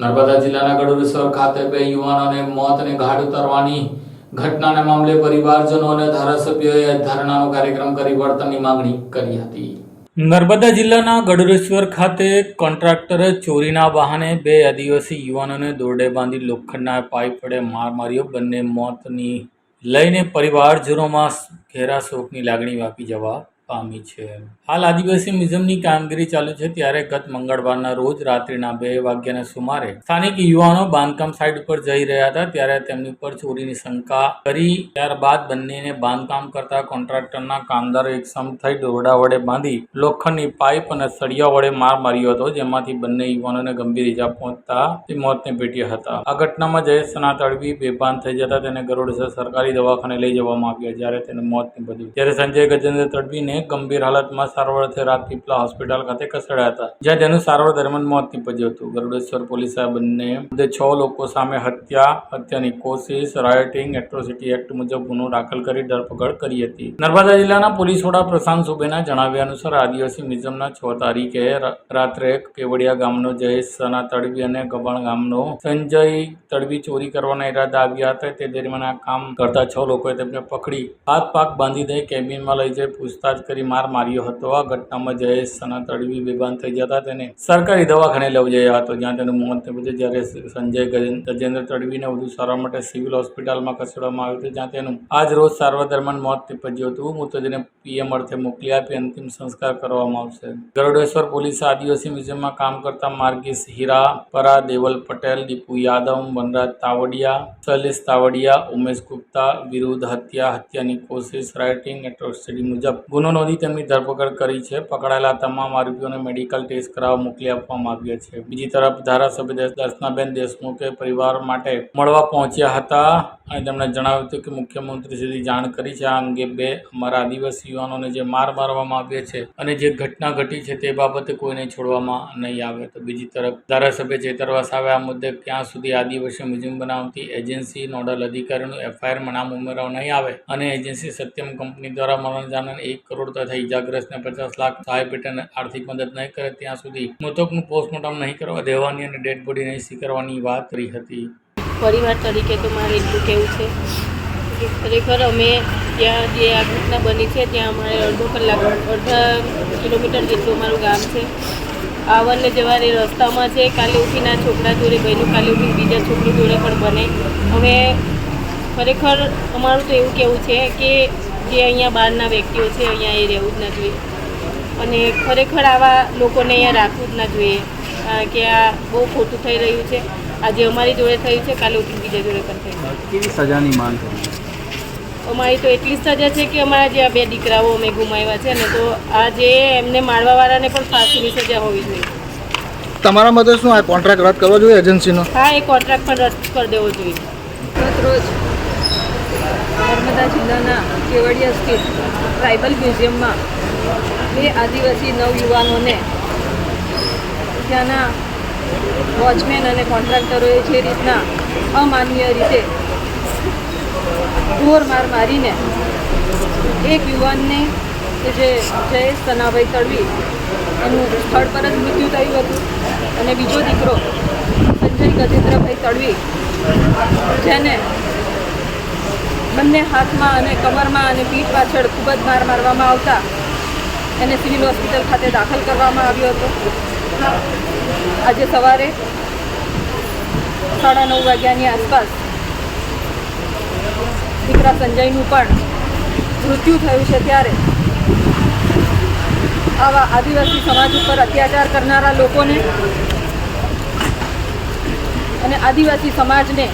નર્મદા જિલ્લાના ગડુરેશ્વર ખાતે બે યુવાનોને મોતને ઘાટ ઉતારવાની ઘટનાના મામલે પરિવારજનો અને ધારાસભ્યોએ ધરણાનો કાર્યક્રમ કરી વળતરની માંગણી કરી હતી. નર્મદા જિલ્લાના ગડુરેશ્વર ખાતે કોન્ટ્રાક્ટરે ચોરીના બહાને બે આદિવાસી યુવાનોને દોરડે બાંધી લોખંડના પાઇપ વડે માર માર્યો. બંને મોતની લઈને પરિવારજનોમાં ઘેરા શોકની લાગણી વ્યાપી જવા પામી છે. હાલ આદિવાસી મ્યુઝિયમની કામગીરી ચાલુ છે ત્યારે ગત મંગળવારના રોજ રાત્રિના બે વાગ્યાના સુમારે સ્થાનિક યુવાનો બાંધકામ સાઇટ ઉપર જઈ રહ્યા હતા ત્યારે તેમની ઉપર ચોરીની શંકા કરી. ત્યારબાદ બંનેને બાંધકામ કરતા કોન્ટ્રાક્ટરના કામદારો એક સમ થઈ દોરડા વડે બાંધી લોખંડની પાઇપ અને સળિયા વડે માર માર્યો હતો, જેમાંથી બંને યુવાનોને ગંભીર ઇજા પહોંચતા તે મોતને ભેટ્યા હતા. આ ઘટનામાં જયેશના તડવી બેભાન થઈ જતા તેને ગરોડસર સરકારી દવાખાને લઈ જવામાં આવ્યા જ્યારે તેને મોત નીપજ્યું. ત્યારે સંજય ગજેન્દ્ર તડવીને ગંભીર હાલતમાં સારવાર અર્થે રાજપીપળા હોસ્પિટલ ખાતે ખસેડાયા હતા. જ્યાં તેનું સારવાર દરમિયાન મોત નીપજ્યું હતું. ગરુડેશ્વર પોલીસે બંને છ લોકો સામે હત્યા, હત્યાની કોશિશ રાયોટિંગ એટ્રોસિટી એક્ટ મુજબ ગુનો દાખલ કરી ધરપકડ કરી હતી. નર્મદા જિલ્લાના પોલીસ વડા પ્રશાંત સુબેના જણાવ્યા અનુસાર, આદિવાસી મ્યુઝિયમના છ તારીખે રાત્રે કેવડિયા ગામનો જયેશ સના તડવી અને ગબાણ ગામનો સંજય તડવી ચોરી કરવાના ઈરાદા આવ્યા હતા. તે દરમિયાન આ કામ કરતા છ લોકોએ તેમને પકડી હાથ પાક બાંધી દઈ કેબિનમાં લઈ જઈ પૂછતાછ કરી માર માર્યો હતો. આ ઘટનામાં જયેશ સના તડવી બેભાન થઈ જતા તેને સરકારી દવાખાને લઈ જયો હતો. જ્યાં તેનું મોત નીપજ્યું જ્યારે સંજય ગજેન- ગજેન્દ્ર તડવીને વધુ સારવાર માટે સિવિલ હોસ્પિટલમાં ખસેડવામાં આવ્યું હતું. જ્યાં તેનું આજ રોજ સારવાર દરમિયાન મોત નીપજ્યું હતું. મૃતદેહને પીએમ અર્થે મોકલી આપી અંતિમ સંસ્કાર કરવામાં આવશે. ગરુડેશ્વર પોલીસે આદિવાસી મ્યુઝિયમમાં કામ કરતા માર્ગીસ હીરા પરા દેવલ પટેલ, દીપુ યાદવ વનરાજ તાવડિયા, શૈલેષ તાવડિયા, ઉમેશ ગુપ્તા વિરુદ્ધ હત્યા, હત્યાની કોશિશ, રાઇટિંગ એટ્રોસિટી મુજબ ગુનો નોંધી તેમની ધરપકડ કરી છે. પકડાયેલા તમામ આરોપીઓને મેડિકલ ટેસ્ટ કરાવવા મોકલી આપવામાં આવ્યા છે. બીજી તરફ ધારાસભ્ય દર્શ- દર્શનાબેન દેશમુખે પરિવાર માટે મળવા પહોંચ્યા હતા અને તેમણે જણાવ્યું હતું કે મુખ્યમંત્રી સુધી જાણ કરી છે. આ અંગે બે અમારા આદિવાસી યુવાનોને જે માર મારવામાં આવ્યા છે અને જે ઘટના ઘટી છે તે બાબતે કોઈને છોડવામાં નહીં આવે. તો બીજી તરફ ધારાસભ્ય ચેતર આવે આ મુદ્દે ક્યાં સુધી આદિવાસી મ્યુઝિયમ બનાવતી એજન્સી, નોડલ અધિકારીનું એફઆઈઆરમાં નામ ઉમેરવા નહીં આવે અને એજન્સી સત્યમ કંપની દ્વારા મરણજાનને એક કરોડ તથા ઇજાગ્રસ્તને પચાસ લાખ સહાય પેટર્ન આર્થિક મદદ નહીં કરે ત્યાં સુધી મૃતકનું પોસ્ટમોર્ટમ નહીં કરવા દેવાની અને ડેડ બોડી નહીં સ્વીકારવાની વાત કરી હતી. પરિવાર તરીકે તો મારે એટલું કહેવું છે ખરેખર અમે ત્યાં જે આ ઘટના બની છે, ત્યાં અમારે અડધો કલાક, અડધા કિલોમીટર જેટલું અમારું ગામ છે. આવન ને જવાની રસ્તામાં છે, કાલે ઉઠીના છોકરા જોડે બન્યું કાલે ઉઠીને બીજા છોકરી જોડે પણ બને. હવે ખરેખર, અમારું તો એવું કહેવું છે કે જે અહીંયા બહારના વ્યક્તિઓ છે અહીંયા એ રહેવું જ ના જોઈએ. અને ખરેખર આવા લોકોને અહીંયા રાખવું જ ના જોઈએ. કારણ કે આ બહુ ખોટું થઈ રહ્યું છે. આજે અમારી જોડે થયું છે કાલે ઉઠી બીજા જોડે પણ થયું કેવી સજાની માંગ અમારી તો એટલી જ સજા છે કે અમારા જે આ બે દીકરાઓ અમે ગુમાવ્યા છે ને તો આ જે એમને મારવાવાળાને પણ ફાંસીની સજા હોવી જોઈએ. તમારા મતે શું આ કોન્ટ્રાક્ટ રદ કરવો જોઈએ એજન્સીનો હા એ કોન્ટ્રાક્ટ પણ રદ કરી દેવો જોઈએ. રોજ. નર્મદા જિલ્લાના કેવડિયા સ્થિત ટ્રાઇબલ મ્યુઝિયમમાં બે આદિવાસી નવયુવાનોને ત્યાંના વોચમેન અને કોન્ટ્રાક્ટરોએ જે રીતના અમાન્ય રીતે ઢોર માર મારીને એક યુવાનને કે જે જયેશ સનાભાઈ તળવી એનું સ્થળ પર જ મૃત્યુ થયું હતું અને બીજો દીકરો સંજય ગજેન્દ્રભાઈ તળવી જેને બંને હાથમાં અને કમરમાં અને પીઠ પાછળ ખૂબ જ માર મારવામાં આવતા એને સિવિલ હોસ્પિટલ ખાતે દાખલ કરવામાં આવ્યો હતો. આજે સવારે સાડા નવ વાગ્યાની આસપાસ દીકરા સંજયનું પણ મૃત્યુ થયું છે ત્યારે આવા આદિવાસી સમાજ ઉપર અત્યાચાર કરનારા લોકોને અને આદિવાસી સમાજને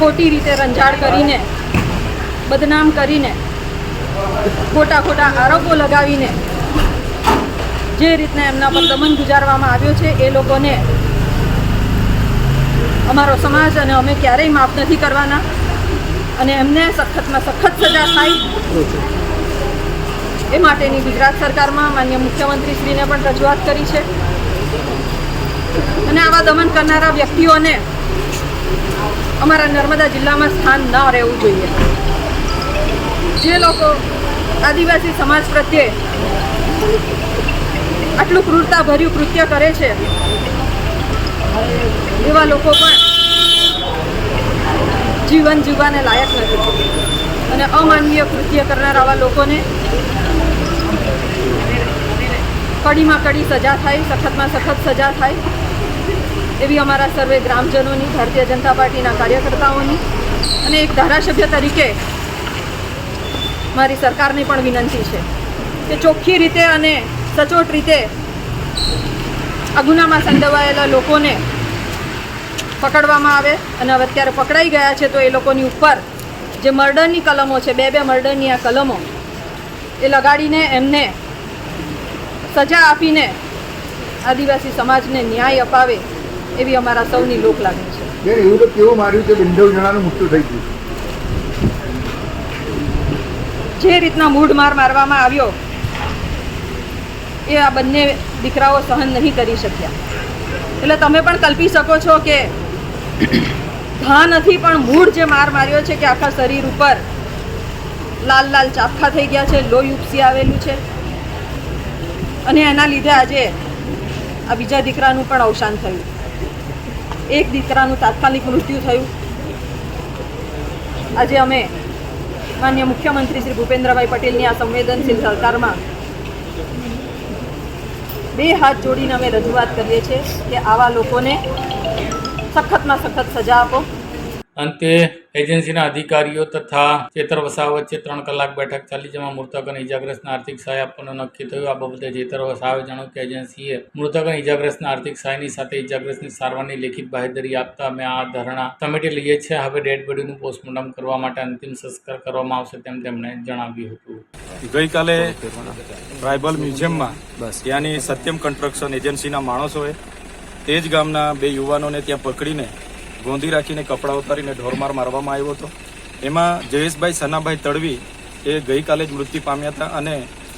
ખોટી રીતે રંજાડ કરીને, બદનામ કરીને, ખોટા ખોટા આરોપો લગાવીને, જે રીતના એમના પર દમન ગુજારવામાં આવ્યો છે, એ લોકોને અમારો સમાજ અને અમે ક્યારેય માફ નથી કરવાના. અને એમને સખતમાં સખત સજા થાય એ માટેની ગુજરાત સરકારમાં માન્ય મુખ્યમંત્રીશ્રીને પણ રજૂઆત કરી છે. અને આવા દમન કરનારા વ્યક્તિઓને અમારા નર્મદા જિલ્લામાં સ્થાન ન રહેવું જોઈએ. જે લોકો આદિવાસી સમાજ પ્રત્યે આટલું ક્રૂરતાભર્યું કૃત્ય કરે છે, એવા લોકો પણ જીવન જીવવાને લાયક નથી. અને અમાનવીય કૃત્ય કરનાર લોકોને કડીમાં કડી સજા થાય, સખતમાં સખત સજા થાય. એવી અમારા સર્વે ગ્રામજનોની, ભારતીય જનતા પાર્ટીના કાર્યકર્તાઓની અને એક ધારાસભ્ય તરીકે મારી સરકારની પણ વિનંતી છે કે ચોખ્ખી રીતે અને સચોટ રીતે આ ગુનામાં લોકોને પકડવામાં આવે અને હવે અત્યારે પકડાઈ ગયા છે તો એ લોકોની ઉપર જે મર્ડરની કલમો છે, બે બે મર્ડરની આ કલમો, એ લગાડીને એમને સજા આપીને આદિવાસી સમાજને ન્યાય અપાવે એવી અમારા સૌની લોક લાગણી છે. બેન એવું તો કેવું માર્યું કે બિંદવ જણાનું મૃત્યુ થઈ ગયું. જે રીતના મૂઢ માર મારવામાં આવ્યો એ આ બંને દીકરાઓ સહન નહીં કરી શક્યા. એટલે તમે પણ કલ્પી શકો છો કે ઘા નથી પણ મૂળ જે માર માર્યો છે કે આખા શરીર ઉપર લાલ લાલ ચાફા થઈ ગયા છે લોહી ઉપસી આવેલું છે. અને એના લીધે આજે આ બીજા દીકરાનું પણ અવસાન થયું. એક દીકરાનું તાત્કાલિક મૃત્યુ થયું. આજે અમે માન્ય મુખ્યમંત્રી શ્રી ભૂપેન્દ્રભાઈ પટેલની આ સંવેદનશીલ સરકારમાં બે હાથ જોડીને અમે રજૂઆત કરીએ છીએ કે આવા લોકોને સખતમાં સખત સજા આપો. અંતે એજન્સીના અધિકારીઓ તથા ચેતર વસાવા વચ્ચે ત્રણ કલાક બેઠક ચાલી, જેમાં મૃતક અને ઇજાગ્રસ્તને આર્થિક સહાય આપવાનું નક્કી થયું. આ બાબતે ચેતર વસાવે જણાવ્યું કે એજન્સીએ મૃતક અને ઇજાગ્રસ્તને આર્થિક સહાયની સાથે ઇજાગ્રસ્તની સારવારની લેખિત બાહેધરી આપતા અમે આ ધરણા સમેટી લઈએ છીએ. હવે ડેડ બોડીનું પોસ્ટમોર્ટમ કરવા માટે અંતિમ સંસ્કાર કરવામાં આવશે તેમ તેમણે જણાવ્યું હતું. ગઈકાલે ટ્રાઇબલ મ્યુઝિયમમાં ત્યાંની સત્યમ કન્સ્ટ્રક્શન એજન્સીના માણસોએ તે જ ગામના બે યુવાનોને ત્યાં પકડીને ગોંધી રાખીને કપડાં ઉતારીને ઢોરમાર મારવામાં આવ્યો હતો. એમાં જયેશભાઈ સનાભાઈ તડવી એ ગઈકાલે જ મૃત્યુ પામ્યા હતા અને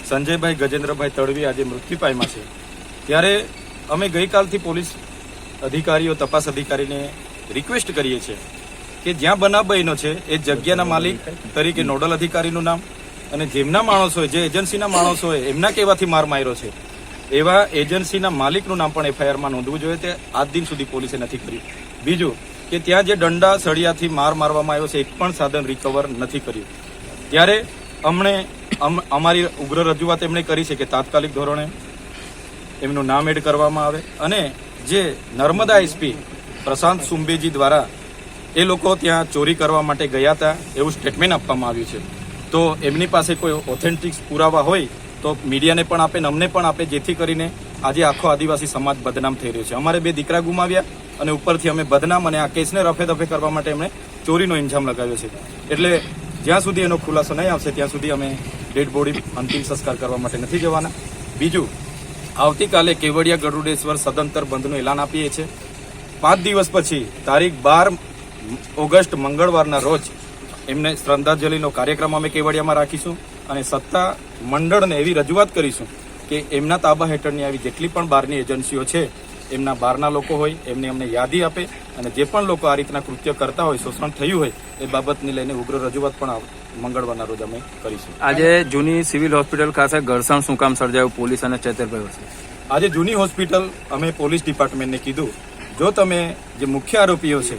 સંજયભાઈ ગજેન્દ્રભાઈ તડવી આજે મૃત્યુ પામ્યા છે. ત્યારે અમે ગઈકાલથી પોલીસ અધિકારીઓ, તપાસ અધિકારીને રિક્વેસ્ટ કરીએ છીએ કે જ્યાં બનાવ બન્યો છે, એ જગ્યાના માલિક તરીકે નોડલ અધિકારીનું નામ અને જેમના માણસોએ જે એજન્સીના માણસોએ એમના કહેવાથી માર માર્યો છે. એવા એજન્સીના માલિકનું નામ પણ એફઆઈઆરમાં નોંધવું જોઈએ. તે આજ દિન સુધી પોલીસે નથી કર્યું. બીજું કે ત્યાં જે દંડા સળિયાથી માર મારવામાં આવ્યો છે એક પણ સાધન રિકવર નથી કર્યું. ત્યારે અમને અમ- અમારી ઉગ્ર રજૂઆત એમણે કરી છે કે તાત્કાલિક ધોરણે એમનું નામ એડ કરવામાં આવે અને જે નર્મદા એસપી પ્રશાંત સુંબેજી દ્વારા એ લોકો ત્યાં ચોરી કરવા માટે ગયા હતા, એવું સ્ટેટમેન્ટ આપવામાં આવ્યું છે. તો એમની પાસે કોઈ ઓથેન્ટિક પુરાવા હોય, તો મીડિયાને પણ આપે અમને પણ આપે, જેથી કરીને આજે આખો આદિવાસી સમાજ બદનામ થઈ રહ્યો છે. અમારે બે દીકરા ગુમાવ્યા અને ઉપરથી અમે બદનામ અને આ કેસને રફે દફે કરવા માટે એમણે ચોરીનો ઇન્જામ લગાવ્યો છે. એટલે જ્યાં સુધી એનો ખુલાસો નહીં આવશે, ત્યાં સુધી અમે ડેડ બોડી અંતિમ સંસ્કાર કરવા માટે નથી જવાના. બીજું, આવતીકાલે કેવડિયા ગરુડેશ્વર સદંતર બંધનું એલાન આપીએ છીએ. પાંચ દિવસ પછી, તારીખ બાર ઓગસ્ટ મંગળવારના રોજ એમને શ્રદ્ધાંજલિનો કાર્યક્રમ અમે કેવડિયામાં રાખીશું અને સત્તા મંડળને એવી રજૂઆત કરીશું કે એમના તાબા હેઠળની આવી જેટલી પણ બહારની એજન્સીઓ છે એમના બહારના લોકો હોય એમને અમને યાદી આપે અને જે પણ લોકો આ રીતના કૃત્ય કરતા હોય શોષણ થયું હોય એ બાબતને લઈને ઉગ્ર રજૂઆત પણ મંગળવારના રોજ અમે કરીશું. આજે જૂની સિવિલ હોસ્પિટલ ખાતે ઘર્ષણ શું કામ સર્જાયું? પોલીસ અને ચેતરભાઈ વચ્ચે. આજે જૂની હોસ્પિટલ અમે પોલીસ ડિપાર્ટમેન્ટને કીધું. જો તમે જે મુખ્ય આરોપીઓ છે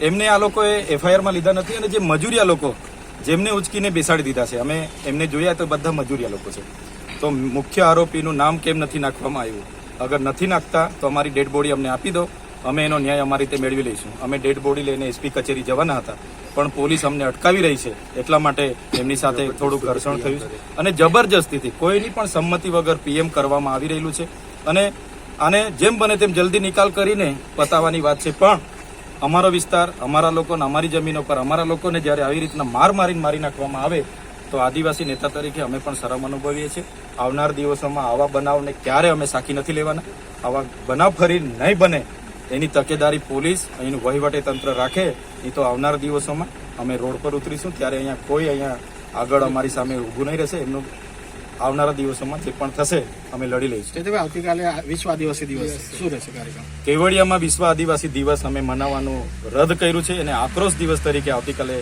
એમને આ લોકોએ એફઆઈઆરમાં લીધા નથી અને જે મજૂરિયા લોકો જેમને ઉચકીને બેસાડી દીધા છે અમે એમને જોયા તો બધા મજૂરિયા લોકો છે. તો મુખ્ય આરોપીનું નામ કેમ નથી નાખવામાં આવ્યું? અગર નથી નાખતા, તો અમારી ડેડ બોડી અમને આપી દો. અમે એનો ન્યાય અમારી રીતે મેળવી લઈશું. અમે ડેડ બોડી લઈને એસપી કચેરી જવાના હતા, પણ પોલીસ અમને અટકાવી રહી છે. એટલા માટે એમની સાથે થોડું ઘર્ષણ થયું છે. અને જબરજસ્તીથી, કોઈની પણ સંમતિ વગર પીએમ કરવામાં આવી રહેલું છે. અને આને જેમ બને તેમ જલ્દી નિકાલ કરીને પતાવવાની વાત છે. પણ અમારો વિસ્તાર, અમારા લોકોને, અમારી જમીનો પર અમારા લોકોને જ્યારે આવી રીતના માર મારીને મારી નાખવામાં આવે, તો આદિવાસી નેતા તરીકે અમે પણ શરમ અનુભવીએ છીએ. આવનાર દિવસોમાં આવા બનાવને ક્યારે અમે સાખી નથી લેવાના? આવા બનાવ ફરી નહીં બને. એની તકેદારી પોલીસ અહીંનું વહીવટી તંત્ર રાખે. નહીં તો આવનાર દિવસોમાં અમે રોડ પર ઉતરીશું. ત્યારે અહીંયા કોઈ અહીંયા આગળ અમારી સામે ઊભું નહીં રહેશે. એમનું આવનારા દિવસોમાં જે પણ થશે અમે લડી લઈશું. આવતીકાલે વિશ્વ આદિવાસી દિવસ શું રહેશે કાર્યક્રમ? કેવડિયામાં વિશ્વ આદિવાસી દિવસ અમે મનાવવાનું રદ કર્યું છે અને આક્રોશ દિવસ તરીકે આવતીકાલે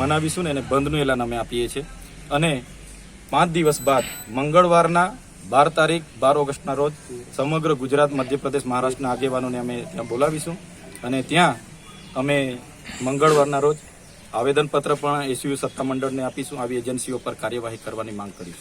મનાવીશું ને એને બંધનું એલાન અમે આપીએ છીએ. અને પાંચ દિવસ બાદ મંગળવારના બાર તારીખ, બાર ઓગસ્ટના રોજ સમગ્ર ગુજરાત, મધ્યપ્રદેશ, મહારાષ્ટ્રના આગેવાનોને અમે ત્યાં બોલાવીશું. અને ત્યાં અમે મંગળવારના રોજ આવેદનપત્ર પણ એસયુ સત્તામંડળને આપીશું. આવી એજન્સીઓ પર કાર્યવાહી કરવાની માંગ કરીશું.